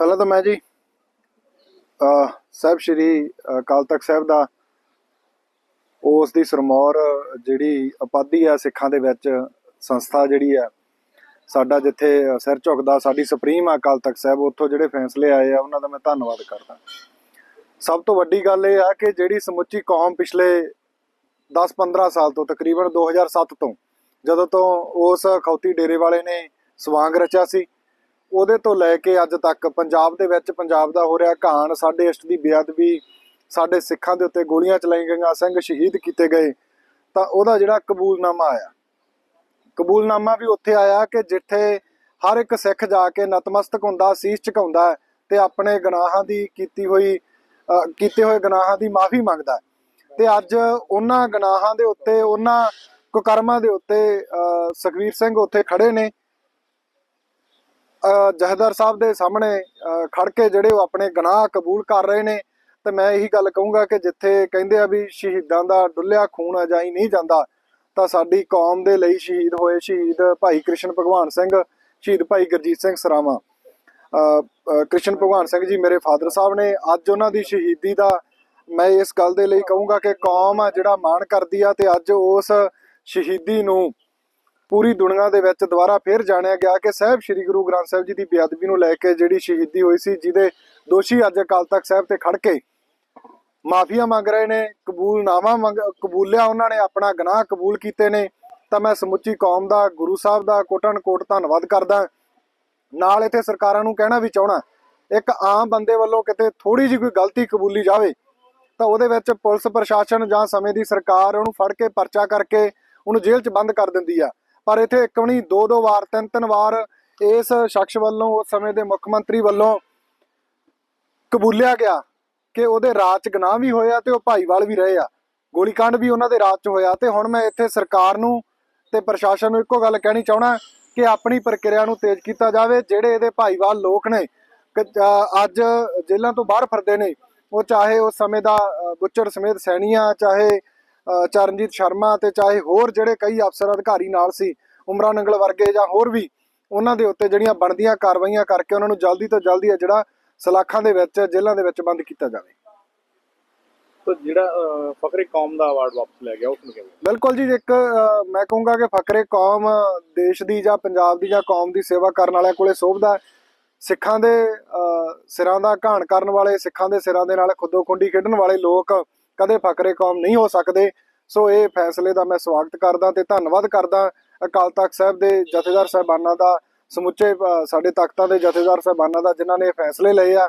ਪਹਿਲਾਂ ਤਾਂ ਮੈਂ ਜੀ ਅ ਸਾਹਿਬ ਸ਼੍ਰੀ ਅਕਾਲ ਤਖਤ ਸਾਹਿਬ ਦਾ ਉਸ ਦੀ ਸਰਮੌਰ ਜਿਹੜੀ ਉਪਾਧੀ ਆ ਸਿੱਖਾਂ ਦੇ ਵਿੱਚ ਸੰਸਥਾ ਜਿਹੜੀ ਆ, ਸਾਡਾ ਜਿੱਥੇ ਸਿਰ ਝੁਕਦਾ, ਸਾਡੀ ਸੁਪਰੀਮ ਆ ਅਕਾਲ ਤਖਤ ਸਾਹਿਬ, ਉੱਥੋਂ ਜਿਹੜੇ ਫੈਸਲੇ ਆਏ ਆ, ਉਹਨਾਂ ਦਾ ਮੈਂ ਧੰਨਵਾਦ ਕਰਦਾ। ਸਭ ਤੋਂ ਵੱਡੀ ਗੱਲ ਇਹ ਆ ਕਿ ਜਿਹੜੀ ਸਮੁੱਚੀ ਕੌਮ ਪਿਛਲੇ 10-15 ਸਾਲ ਤੋਂ, ਤਕਰੀਬਨ 2007 ਤੋਂ, ਜਦੋਂ ਤੋਂ ਉਸ ਖੌਤੀ ਡੇਰੇ ਵਾਲੇ ਨੇ ਸਵਾਂਗ ਰਚਿਆ ਸੀ ਉਹਦੇ ਤੋਂ ਲੈ ਕੇ ਅੱਜ ਤੱਕ ਪੰਜਾਬ ਦੇ ਵਿੱਚ ਪੰਜਾਬ ਦਾ ਹੋ ਰਿਹਾ ਕਹਾਣ ਸਾਡੇ ਇਸ਼ਟ ਦੀ ਬੇਅਦਬੀ ਸਾਡੇ ਸਿੱਖਾਂ ਦੇ ਉੱਤੇ ਗੋਲੀਆਂ ਚਲਾਈਆਂ ਗਈਆਂ ਸਿੰਘ ਸ਼ਹੀਦ ਕੀਤੇ ਗਏ ਤਾਂ ਉਹਦਾ ਜਿਹੜਾ ਕਬੂਲਨਾਮਾ ਆਇਆ ਕਬੂਲਨਾਮਾ ਵੀ ਉੱਥੇ ਆਇਆ ਕਿ ਜਿੱਥੇ ਹਰ ਇੱਕ ਸਿੱਖ ਜਾ ਕੇ ਨਤਮਸਤਕ ਹੁੰਦਾ ਸੀਸ ਝੁਕਾਉਂਦਾ ਹੈ ਤੇ ਆਪਣੇ ਗੁਨਾਹਾਂ ਦੀ ਕੀਤੀ ਹੋਈ ਕੀਤੇ ਹੋਏ ਗੁਨਾਹਾਂ ਦੀ ਮਾਫੀ ਮੰਗਦਾ ਹੈ। ਤੇ ਅੱਜ ਉਹਨਾਂ ਗੁਨਾਹਾਂ ਦੇ ਉੱਤੇ ਉਹਨਾਂ ਕੁਕਰਮਾਂ ਦੇ ਉੱਤੇ ਅ, ਸੁਖਵੀਰ ਸਿੰਘ ਉੱਥੇ ਖੜੇ ਨੇ ਜਹਦਰ ਸਾਹਿਬ ਦੇ ਸਾਹਮਣੇ ਖੜ ਕੇ ਜਿਹੜੇ ਉਹ ਆਪਣੇ ਗੁਨਾਹ ਕਬੂਲ ਕਰ ਰਹੇ ਨੇ ਤੇ ਮੈਂ ਇਹੀ ਗੱਲ ਕਹੂੰਗਾ ਕਿ ਜਿੱਥੇ ਕਹਿੰਦੇ ਆ ਵੀ ਸ਼ਹੀਦਾਂ ਦਾ ਡੁੱਲਿਆ ਖੂਨ ਅਜਾਈ ਨਹੀਂ ਜਾਂਦਾ ਤਾਂ ਸਾਡੀ ਕੌਮ ਦੇ ਲਈ ਸ਼ਹੀਦ ਹੋਏ ਸ਼ਹੀਦ ਭਾਈ ਕ੍ਰਿਸ਼ਨ ਭਗਵਾਨ ਸਿੰਘ ਸ਼ਹੀਦ ਭਾਈ ਗੁਰਜੀਤ ਸਿੰਘ ਸਰਾਵਾਂ। ਅ, ਕ੍ਰਿਸ਼ਨ ਭਗਵਾਨ ਸਿੰਘ ਜੀ ਮੇਰੇ ਫਾਦਰ ਸਾਹਿਬ ਨੇ ਅੱਜ ਉਹਨਾਂ ਦੀ ਸ਼ਹੀਦੀ ਦਾ ਮੈਂ ਇਸ ਗੱਲ ਦੇ ਲਈ ਕਹੂੰਗਾ ਕਿ ਕੌਮ ਆ ਜਿਹੜਾ ਮਾਣ ਕਰਦੀ ਆ ਤੇ ਅੱਜ ਉਸ ਸ਼ਹੀਦੀ ਨੂੰ ਪੂਰੀ ਦੁਨੀਆ ਦੇ ਵਿੱਚ ਦੁਬਾਰਾ ਫੇਰ ਜਾਣਿਆ ਗਿਆ ਕਿ ਸਾਹਿਬ ਸ੍ਰੀ ਗੁਰੂ ਗ੍ਰੰਥ ਸਾਹਿਬ ਜੀ ਦੀ ਬੇਅਦਬੀ ਨੂੰ ਲੈ ਕੇ ਜਿਹੜੀ ਸ਼ਹੀਦੀ ਹੋਈ ਸੀ, ਜਿਹਦੇ ਦੋਸ਼ੀ ਅੱਜ ਅਕਾਲ ਤਖਤ ਸਾਹਿਬ ਤੇ ਖੜ ਕੇ ਮਾਫੀਆ ਮੰਗ ਰਹੇ ਨੇ, ਕਬੂਲਨਾਮਾ ਮੰਗ, ਕਬੂਲਿਆ ਉਹਨਾਂ ਨੇ, ਆਪਣਾ ਗੁਨਾਹ ਕਬੂਲ ਕੀਤੇ ਨੇ। ਤਾਂ ਮੈਂ ਸਮੁੱਚੀ ਕੌਮ ਦਾ, ਗੁਰੂ ਸਾਹਿਬ ਦਾ ਕੋਟਨ ਕੋਟ ਧੰਨਵਾਦ ਕਰਦਾ। ਨਾਲ ਇੱਥੇ ਸਰਕਾਰਾਂ ਨੂੰ ਕਹਿਣਾ ਵੀ ਚਾਹਣਾ ਇੱਕ ਆਮ ਬੰਦੇ ਵੱਲੋਂ ਕਿਤੇ ਥੋੜੀ ਜਿਹੀ ਕੋਈ ਗਲਤੀ ਕਬੂਲੀ ਜਾਵੇ, ਤਾਂ ਉਹਦੇ ਵਿੱਚ ਪੁਲਿਸ ਪ੍ਰਸ਼ਾਸਨ ਜਾਂ ਸਮੇਂ ਦੀ ਸਰਕਾਰ ਉਹਨੂੰ ਫੜ ਕੇ ਪਰਚਾ ਕਰਕੇ ਉਹਨੂੰ ਜੇਲ੍ਹ 'ਚ ਬੰਦ ਕਰ ਦਿੰਦੀ ਆ। ਪਰ ਇੱਥੇ ਇੱਕ ਨਹੀਂ ਦੋ ਦੋ ਵਾਰ ਤਿੰਨ ਤਿੰਨ ਵਾਰ ਇਸ ਸ਼ਖਸ ਵੱਲੋਂ ਉਸ ਸਮੇਂ ਦੇ ਮੁੱਖ ਮੰਤਰੀ ਵੱਲੋਂ ਕਬੂਲਿਆ ਗਿਆ ਕਿ ਉਹਦੇ ਰਾਜ 'ਚ ਗੁਨਾਹ ਵੀ ਹੋਇਆ ਤੇ ਉਹ ਭਾਈਵਾਲ ਵੀ ਰਹੇ ਆ। ਗੋਲੀकांड ਵੀ ਉਹਨਾਂ ਦੇ ਰਾਜ 'ਚ ਹੋਇਆ ਤੇ ਹੁਣ ਮੈਂ ਇੱਥੇ ਸਰਕਾਰ ਨੂੰ ਤੇ ਪ੍ਰਸ਼ਾਸਨ ਨੂੰ ਇੱਕੋ ਗੱਲ ਕਹਿਣੀ ਚਾਹਣਾ ਕਿ ਆਪਣੀ ਪ੍ਰਕਿਰਿਆ ਨੂੰ ਤੇਜ਼ ਕੀਤਾ ਜਾਵੇ ਜਿਹੜੇ ਇਹਦੇ ਭਾਈਵਾਲ ਲੋਕ ਨੇ ਕਿ, ਅੱਜ ਜੇਲ੍ਹਾਂ ਤੋਂ ਬਾਹਰ ਫਿਰਦੇ ਨੇ ਉਹ ਚਾਹੇ ਉਸ ਸਮੇਂ ਦਾ ਬੁੱਚੜ ਸਮੇਤ ਸੈਣੀਆਂ ਚਾਹੇ ਚਰਨਜੀਤ ਸ਼ਰਮਾ ਤੇ ਚਾਹੇ ਹੋਰ ਜਿਹੜੇ ਕਈ ਅਫਸਰ ਅਧਿਕਾਰੀ ਨਾਲ ਸੀ ਉਮਰਾ ਨੰਗਲ ਵਰਗੇ ਜਾਂ ਹੋਰ ਵੀ ਉਹਨਾਂ ਦੇ ਉੱਤੇ ਜਿਹੜੀਆਂ ਬਣਦੀਆਂ ਕਾਰਵਾਈਆਂ ਕਰਕੇ ਉਹਨਾਂ ਨੂੰ ਜਲਦੀ ਤੋਂ ਜਲਦੀ ਜਿਹੜਾ ਸਲਾਖਾਂ ਦੇ ਵਿੱਚ ਜੇਲ੍ਹਾਂ ਦੇ ਵਿੱਚ ਬੰਦ ਕੀਤਾ ਜਾਵੇ ਤਾਂ ਜਿਹੜਾ ਫਕਰੇ ਕੌਮ ਦਾ ਅਵਾਰਡ ਵਾਪਸ ਲੈ ਗਿਆ ਉਸ ਨੂੰ ਕਿਵੇਂ ਬਿਲਕੁਲ ਜੀ ਇੱਕ ਮੈਂ ਕਹੂੰਗਾ ਕਿ ਫਕਰੇ ਕੌਮ ਦੇਸ਼ ਦੀ ਜਾਂ ਪੰਜਾਬ ਦੀ ਜਾਂ ਕੌਮ ਦੀ ਸੇਵਾ ਕਰਨ ਵਾਲਿਆਂ ਕੋਲੇ ਸੋਭਦਾ। ਸਿੱਖਾਂ ਦੇ ਸਿਰਾਂ ਦਾ ਘਾਣ ਕਰਨ ਵਾਲੇ ਸਿੱਖਾਂ ਦੇ ਸਿਰਾਂ ਦੇ ਨਾਲ ਖੁੱਦੋ ਖੁੰਡੀ ਖੇਡਣ ਵਾਲੇ ਲੋਕ ਕਦੇ ਫਕਰੇ ਕੌਮ ਨਹੀਂ ਹੋ ਸਕਦੇ। ਸੋ ਇਹ ਫੈਸਲੇ ਦਾ ਮੈਂ ਸਵਾਗਤ ਕਰਦਾ ਤੇ ਧੰਨਵਾਦ ਕਰਦਾ ਅਕਾਲ ਤਖਤ ਸਾਹਿਬ ਦੇ ਜਥੇਦਾਰ ਸਾਹਿਬਾਨਾਂ ਦਾ, ਸਮੁੱਚੇ ਸਾਡੇ ਤਖਤਾਂ ਦੇ ਜਥੇਦਾਰ ਸਾਹਿਬਾਨਾਂ ਦਾ ਜਿਨ੍ਹਾਂ ਨੇ ਇਹ ਫੈਸਲੇ ਲਏ ਆ।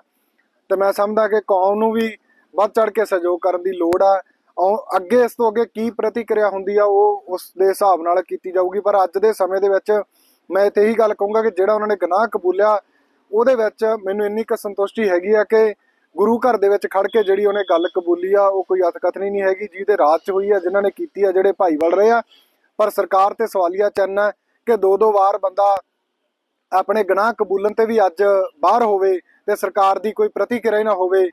ਤੇ ਮੈਂ ਸਮਝਦਾ ਕਿ ਕੌਮ ਨੂੰ ਵੀ ਵੱਧ ਚੜ ਕੇ ਸਹਿਯੋਗ ਕਰਨ ਦੀ ਲੋੜ ਆ। ਔਰ ਅੱਗੇ ਇਸ ਤੋਂ ਅੱਗੇ ਕੀ ਪ੍ਰਤੀਕਿਰਿਆ ਹੁੰਦੀ ਆ, ਉਹ ਉਸ ਦੇ ਹਿਸਾਬ ਨਾਲ ਕੀਤੀ ਜਾਊਗੀ। ਪਰ ਅੱਜ ਦੇ ਸਮੇਂ ਦੇ ਵਿੱਚ ਮੈਂ ਇੱਥੇ ਇਹੀ ਗੱਲ ਕਹੂੰਗਾ ਕਿ ਜਿਹੜਾ ਉਹਨਾਂ ਨੇ ਗੁਨਾਹ ਕਬੂਲਿਆ, ਉਹਦੇ ਵਿੱਚ ਮੈਨੂੰ ਇੰਨੀ ਕੁ ਸੰਤੁਸ਼ਟੀ ਹੈਗੀ ਆ ਕਿ ਗੁਰੂ ਘਰ ਦੇ ਵਿੱਚ ਖੜ ਕੇ ਜਿਹੜੀ ਉਹਨੇ ਗੱਲ ਕਬੂਲੀ ਆ, ਉਹ ਕੋਈ ਅਤਕਥਨੀ ਨਹੀਂ ਹੈਗੀ। ਜਿਹਦੇ ਰਾਤ 'ਚ ਹੋਈ ਆ, ਜਿਨ੍ਹਾਂ ਨੇ ਕੀਤੀ ਆ, ਜਿਹੜੇ ਭਾਈ ਵੜ ਰਹੇ ਆ। ਪਰ ਸਰਕਾਰ ਤੇ ਸਵਾਲੀਆ ਚਿੰਨ੍ਹ ਹੈ ਕਿ ਦੋ ਦੋ ਵਾਰ ਬੰਦਾ ਆਪਣੇ ਗੁਨਾਹ ਕਬੂਲਣ ਤੇ ਵੀ ਅੱਜ ਬਾਹਰ ਹੋਵੇ ਤੇ ਸਰਕਾਰ ਦੀ ਕੋਈ ਪ੍ਰਤੀਕਿਰਿਆ ਨਾ ਹੋਵੇ,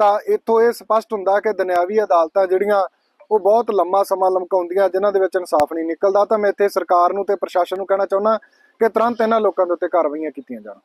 ਤਾਂ ਇੱਥੋਂ ਇਹ ਸਪਸ਼ਟ ਹੁੰਦਾ ਕਿ ਦੁਨਿਆਵੀ ਅਦਾਲਤਾਂ ਜਿਹੜੀਆਂ, ਉਹ ਬਹੁਤ ਲੰਮਾ ਸਮਾਂ ਲਮਕਾਉਂਦੀਆਂ, ਜਿਨ੍ਹਾਂ ਦੇ ਵਿੱਚ ਇਨਸਾਫ ਨਹੀਂ ਨਿਕਲਦਾ। ਤਾਂ ਮੈਂ ਇੱਥੇ ਸਰਕਾਰ ਨੂੰ ਤੇ ਪ੍ਰਸ਼ਾਸਨ ਨੂੰ ਕਹਿਣਾ ਚਾਹੁੰਦਾ ਕਿ ਤੁਰੰਤ ਇਹਨਾਂ ਲੋਕਾਂ ਦੇ ਉੱਤੇ ਕਾਰਵਾਈਆਂ ਕੀਤੀਆਂ ਜਾਣ।